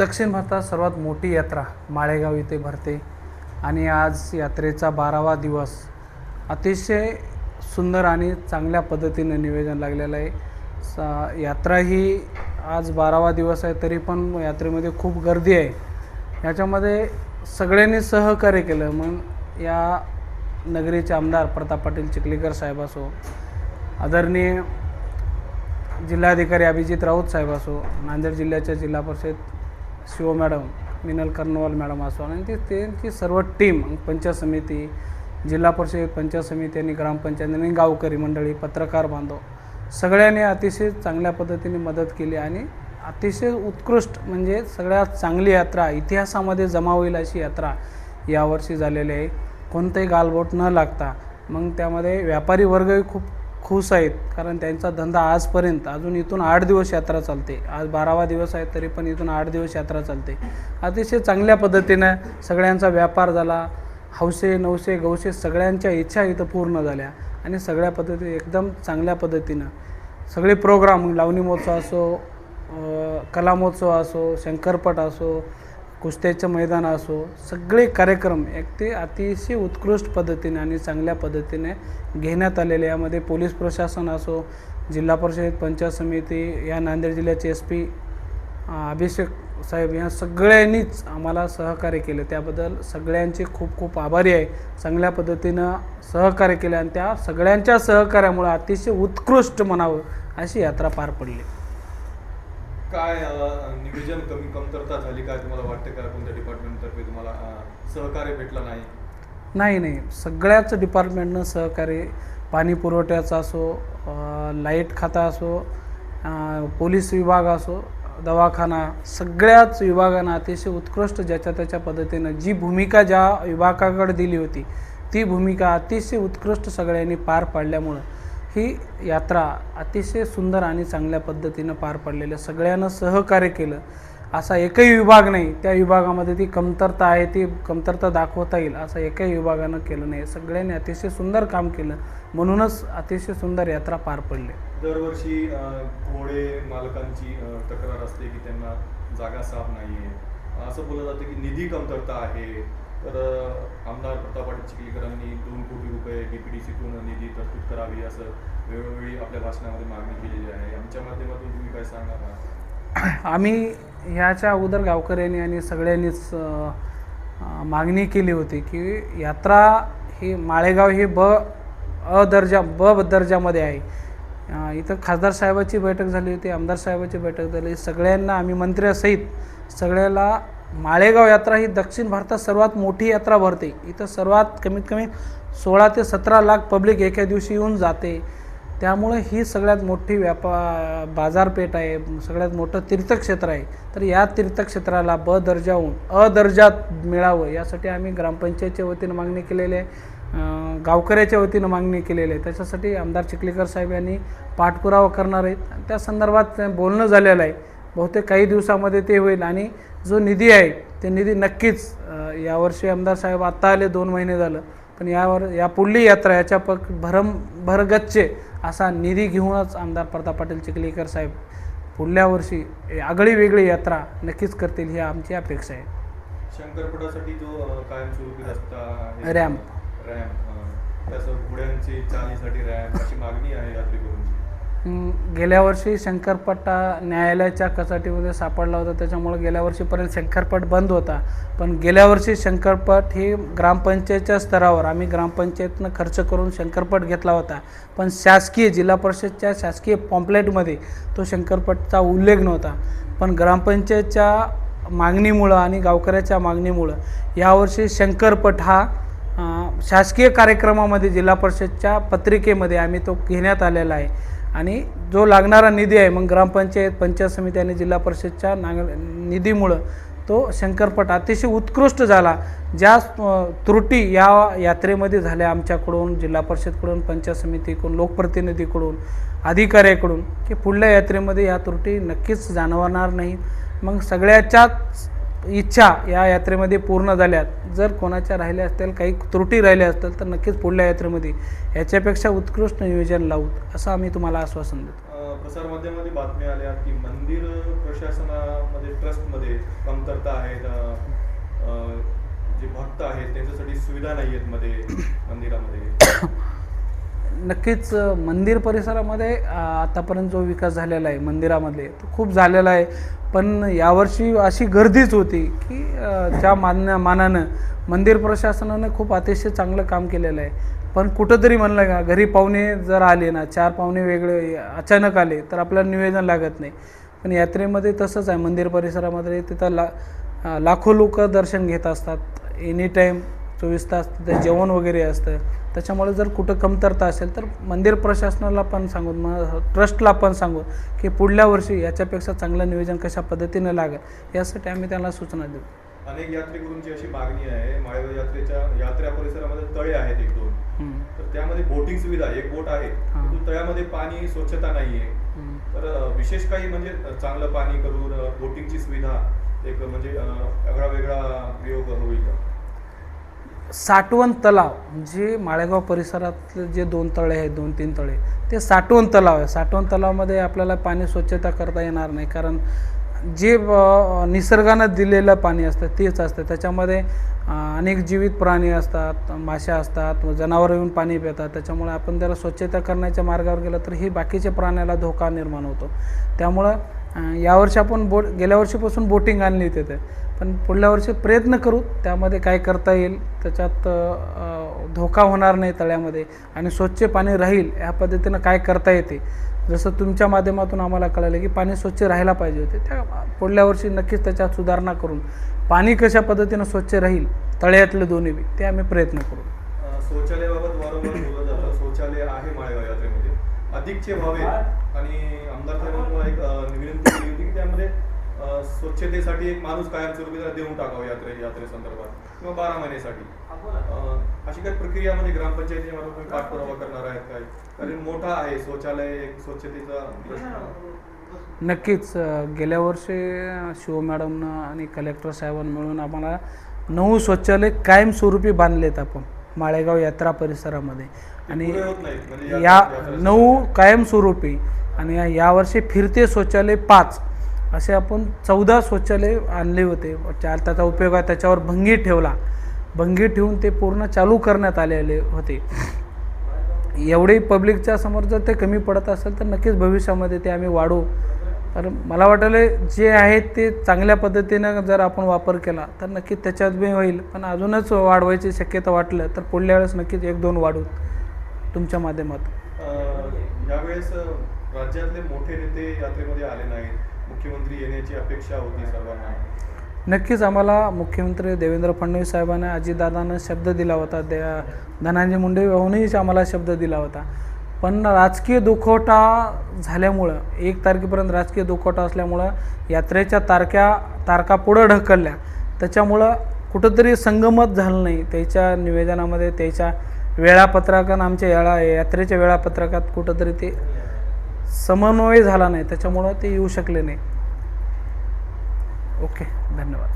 दक्षिण भारतात सर्वात मोठी यात्रा माळेगाव इथे भरते. आणि आज यात्रेचा बारावा दिवस. अतिशय सुंदर आणि चांगल्या पद्धतीनं निवेदन लागलेलं आहे. सा यात्रा ही आज बारावा दिवस आहे तरी पण यात्रेमध्ये खूप गर्दी आहे. याच्यामध्ये सगळ्यांनी सहकार्य केलं. मग या नगरीचे आमदार प्रताप पाटील चिखलीकर साहेब असो आदरणीय जिल्हाधिकारी अभिजित राऊत साहेब असो नांदेड जिल्ह्याच्या जिल्हा परिषद CEO madam Meenal Karnawal madam असो आणि ते त्यांची सर्व टीम पंचायत समिती जिल्हा परिषद पंचायत समिती आणि ग्रामपंचायत आणि गावकरी मंडळी पत्रकार बांधव सगळ्यांनी अतिशय चांगल्या पद्धतीने मदत केली आणि अतिशय उत्कृष्ट म्हणजे सगळ्यात चांगली यात्रा इतिहासामध्ये जमा होईल अशी यात्रा यावर्षी झालेली आहे. कोणतंही गालबोट न लागता. मग त्यामध्ये व्यापारी वर्गही खूप खुश आहेत कारण त्यांचा धंदा आजपर्यंत अजून इथून आठ दिवस यात्रा चालते. आज बारावा दिवस आहे तरी पण इथून आठ दिवस यात्रा चालते. अतिशय चांगल्या पद्धतीनं सगळ्यांचा व्यापार झाला. हौसे नवसे गौसे सगळ्यांच्या इच्छा इथं पूर्ण झाल्या. आणि सगळ्या पद्धती एकदम चांगल्या पद्धतीनं. सगळे प्रोग्राम लावणी महोत्सव असो कला महोत्सव असो शंकरपट असो कुस्त्याचं मैदान असो सगळे कार्यक्रम एक ते अतिशय उत्कृष्ट पद्धतीने आणि चांगल्या पद्धतीने घेण्यात आलेले यामध्ये पोलीस प्रशासन असो जिल्हा परिषद पंचायत समिती या नांदेड जिल्ह्याचे एस पी अभिषेक साहेब या सगळ्यांनीच आम्हाला सहकार्य केलं. त्याबद्दल सगळ्यांचे खूप खूप आभारी आहे. चांगल्या पद्धतीनं सहकार्य केलं आणि त्या सगळ्यांच्या सहकार्यामुळे अतिशय उत्कृष्ट म्हणावं अशी यात्रा पार पडली. काय नियोजन कमी कमतरता झाली काय तुम्हाला वाटतं? का कोणत्या डिपार्टमेंटतर्फे तुम्हाला सहकार्य भेटलं नाही? नाही नाही. सगळ्याच डिपार्टमेंटनं सहकार्य पाणी पुरवठ्याचा असो लाइट खाता असो पोलीस विभाग असो दवाखाना सगळ्याच विभागांना अतिशय उत्कृष्ट ज्याच्या त्याच्या पद्धतीनं जी भूमिका ज्या विभागाकडे दिली होती ती भूमिका अतिशय उत्कृष्ट सगळ्यांनी पार पाडल्यामुळं ही यात्रा अतिशय सुंदर आणि चांगल्या पद्धतीनं पार पडलेलं सगळ्यांना सहकार्य केलं. असा एकही विभाग नाही त्या विभागामध्ये ती कमतरता आहे ती कमतरता दाखवता येईल असं एकही विभागानं केलं नाही. सगळ्यांनी अतिशय सुंदर काम केलं म्हणूनच अतिशय सुंदर यात्रा पार पडली. दरवर्षी घोडे मालकांची तक्रार असते की त्यांना जागा साफ नाही आहे असं बोललं जातं की निधी कमतरता आहे. तर आमदार प्रताप पाटील चिखलीकरांनी दोन कोटी डी पी डी सीतून निधी तरतूद करावी असं वेळोवेळी आपल्या भाषणामध्ये मागणी केलेली आहे. आमच्या माध्यमातून तुम्ही काय सांगा आम्ही ह्याच्या अगोदर गावकऱ्यांनी आणि सगळ्यांनीच मागणी केली होती की यात्रा हे माळेगाव हे ब अ दर्जा ब दर्जामध्ये आहे. इथं खासदार साहेबाची बैठक झाली होती आमदार साहेबाची बैठक झाली. सगळ्यांना आम्ही मंत्र्यासहित सगळ्याला माळेगाव यात्रा ही दक्षिण भारतात सर्वात मोठी यात्रा भरते. इथं सर्वात कमीत कमी सोळा ते सतरा लाख पब्लिक एका दिवशी येऊन जाते. त्यामुळे ही सगळ्यात मोठी व्यापा बाजारपेठ आहे. सगळ्यात मोठं तीर्थक्षेत्र आहे. तर या तीर्थक्षेत्राला ब दर्जाहून अ दर्जात मिळावं यासाठी आम्ही ग्रामपंचायतच्या वतीनं मागणी केलेली आहे. गावकऱ्याच्या वतीनं मागणी केलेली आहे. त्याच्यासाठी आमदार चिखलीकर साहेब यांनी पाठपुरावा करणार आहेत. त्या संदर्भात बोलणं झालेलं आहे. बहुतेक काही दिवसामध्ये ते होईल. आणि जो निधी आहे ते निधी नक्कीच यावर्षी आमदार साहेब आत्ता आले दोन महिने झालं. पण यावर या पुढली यात्रा याच्या पक भरम भरगच्चे असा निधी घेऊनच आमदार प्रताप पाटील चिखलीकर साहेब पुढल्या वर्षी आगळी वेगळी यात्रा नक्कीच करतील ही आमची अपेक्षा आहे. शंकरपटासाठी जो कायमस्वरूपी रस्ता रॅम्प. रॅम्प घोड्यांची चालीसाठी रॅम्प अशी मागणी आहे यात्रेकरूंची गेल्या वर्षी शंकरपट्टा न्यायालयाच्या कचाटीमध्ये सापडला होता. त्याच्यामुळे गेल्या वर्षीपर्यंत शंकरपट बंद होता. पण गेल्या वर्षी शंकरपट ही ग्रामपंचायतच्या स्तरावर आम्ही ग्रामपंचायतनं खर्च करून शंकरपट घेतला होता. पण शासकीय जिल्हा परिषदच्या शासकीय पॉम्पलेटमध्ये तो शंकरपटचा उल्लेख नव्हता. पण ग्रामपंचायतच्या मागणीमुळं आणि गावकऱ्याच्या मागणीमुळं यावर्षी शंकरपट हा शासकीय कार्यक्रमामध्ये जिल्हा परिषदच्या पत्रिकेमध्ये आम्ही तो घेण्यात आलेला आहे. आणि जो लागणारा निधी आहे मग ग्रामपंचायत पंचायत समिती आणि जिल्हा परिषदच्या नाग निधीमुळं तो शंकरपट अतिशय उत्कृष्ट झाला. ज्या त्रुटी या यात्रेमध्ये झाल्या आमच्याकडून जिल्हा परिषदकडून पंचायत समितीकडून लोकप्रतिनिधीकडून अधिकाऱ्याकडून की पुढल्या यात्रेमध्ये या त्रुटी नक्कीच जाणवणार नाही मग सगळ्याच्याच इच्छा या यात्रेमध्ये पूर्ण झाल्यात. जर कोणाच्या राहिल्या असतील काही त्रुटी राहिल्या असतील तर नक्कीच पुढल्या यात्रेमध्ये याच्यापेक्षा उत्कृष्ट नियोजन लावू असं आम्ही तुम्हाला आश्वासन देतो. प्रसारमाध्यमामध्ये बातम्या आल्या की मंदिर प्रशासनामध्ये ट्रस्टमध्ये कमतरता आहेत. जे भक्त आहेत त्यांच्यासाठी सुविधा नाही आहेत मध्ये मंदिरामध्ये. नक्कीच मंदिर परिसरामध्ये आतापर्यंत जो विकास झालेला आहे मंदिरामध्ये तो खूप झालेला आहे. पण यावर्षी अशी गर्दीच होती की ज्या त्या मानानं मंदिर प्रशासनानं खूप अतिशय चांगलं काम केलेलं आहे. पण कुठंतरी म्हणलं का घरी पाहुणे जर आले ना चार पाहुणे वेगळे अचानक आले तर आपल्याला निवेदन लागत नाही. पण यात्रेमध्ये तसंच आहे मंदिर परिसरामध्ये तिथं ला लाखो लोक दर्शन घेत असतात. एनी टाईम चोवीस तास तिथं जेवण वगैरे असतं. त्याच्यामुळे जर कुठं कमतरता असेल तर मंदिर प्रशासनाला पण सांगून मग ट्रस्टला पण सांगून की पुढल्या वर्षी याच्यापेक्षा चांगलं नियोजन कशा पद्धतीनं लागेल यासाठी आम्ही त्यांना सूचना देऊ. अनेक यात्रेकरूंची अशी मागणी आहे. माळेगाव यात्रेच्या यात्रा परिसरामध्ये तळे आहेत एक दोन. तर त्यामध्ये बोटिंग सुविधा आहे, एक बोट आहे. तळ्यामध्ये पाणी स्वच्छता नाहीये. हम्म. तर विशेष काही म्हणजे चांगलं पाणी करून बोटिंगची सुविधा एक म्हणजे वेगळा वेगळा प्रयोग होईल. साठवण तलाव जे माळेगाव परिसरातले जे दोन तळे आहेत दोन तीन तळे ते साठवण तलाव आहे. साठवण तलावामध्ये आपल्याला पाणी स्वच्छता करता येणार नाही. कारण जे निसर्गानं दिलेलं पाणी असतं तेच असतं. त्याच्यामध्ये अनेक जीवित प्राणी असतात माशा असतात जनावरं येऊन पाणी पितात. त्याच्यामुळे आपण त्याला स्वच्छता करण्याच्या मार्गावर गेलं तर हे बाकीच्या प्राण्याला धोका निर्माण होतो. त्यामुळं यावर्षी आपण बोट गेल्या वर्षीपासून बोटिंग आणली तिथे पण पुढल्या वर्षी प्रयत्न करू त्यामध्ये काय करता येईल त्याच्यात धोका होणार नाही तळ्यामध्ये आणि स्वच्छ पाणी राहील ह्या पद्धतीनं काय करता येते. जसं तुमच्या माध्यमातून आम्हाला कळालं की पाणी स्वच्छ राहायला पाहिजे होते. त्या पुढल्या वर्षी नक्कीच त्याच्यात सुधारणा करून पाणी कशा पद्धतीनं स्वच्छ राहील तळ्यातले दोन्ही बी ते आम्ही प्रयत्न करू. शौचालयाबाबत वारंवार बोललं जातं शौचालय आहे माळेगाव यात्रेमध्ये अधिकचे व्हावे आणि आमदार साहेबांना एक विनंती केली होती की त्यामध्ये स्वच्छतेसाठी एक माणूस कायमस्वरूपी त्याला देऊन टाकावा यात्रे यात्रेसंदर्भात किंवा बारा महिन्यासाठी. अशी काही प्रक्रिया म्हणजे ग्रामपंचायतीच्या मार्फत पाठपुरावा करणार आहेत काय? कारण मोठा आहे शौचालय एक स्वच्छतेचा प्रश्न. नक्कीच गेल्या वर्षी शिव मॅडमनं आणि कलेक्टर साहेबांना मिळून आम्हाला नऊ स्वच्छालय कायमस्वरूपी बांधलेत आपण माळेगाव यात्रा परिसरामध्ये. आणि म्हणजे या नऊ कायमस्वरूपी आणि यावर्षी फिरते शौचालय पाच असे आपण चौदा शौचालय आणले होते. चार त्याचा उपयोग आहे त्याच्यावर भंगी ठेवला. भंगी ठेवून ते पूर्ण चालू करण्यात आलेले होते. एवढे पब्लिकच्या समोर जर ते कमी पडत असेल तर नक्कीच भविष्यामध्ये ते आम्ही वाढवू तर मला वाटलं जे आहेत ते चांगल्या पद्धतीनं जर आपण वापर केला तर नक्कीच त्याच्यात बी होईल. पण अजूनच वाढवायची शक्यता वाटलं तर पुढल्या वेळेस नक्कीच एक दोन वाढवू तुमच्या माध्यमातून? यावेळेस राज्यातले मोठे नेते यात्रेमध्ये आले नाहीत. मुख्यमंत्री येण्याची अपेक्षा होती सर्वांना. नक्कीच आम्हाला मुख्यमंत्री देवेंद्र फडणवीस साहेबांनी अजितदादांना शब्द दिला होता. त्या धनांजय मुंडे भाऊनही आम्हाला शब्द दिला होता. पण राजकीय दुखवटा झाल्यामुळं एक तारखेपर्यंत राजकीय दुखवटा असल्यामुळं यात्रेच्या तारख्या तारखा पुढं ढकलल्या. त्याच्यामुळं कुठंतरी संगमत झालं नाही. त्याच्या निवेदनामध्ये त्याच्या वेळापत्रकात आमच्या याळा यात्रेच्या वेळापत्रकात कुठंतरी ते समन्वय झाला नाही. त्याच्यामुळं ते येऊ शकले नाही. ओके धन्यवाद.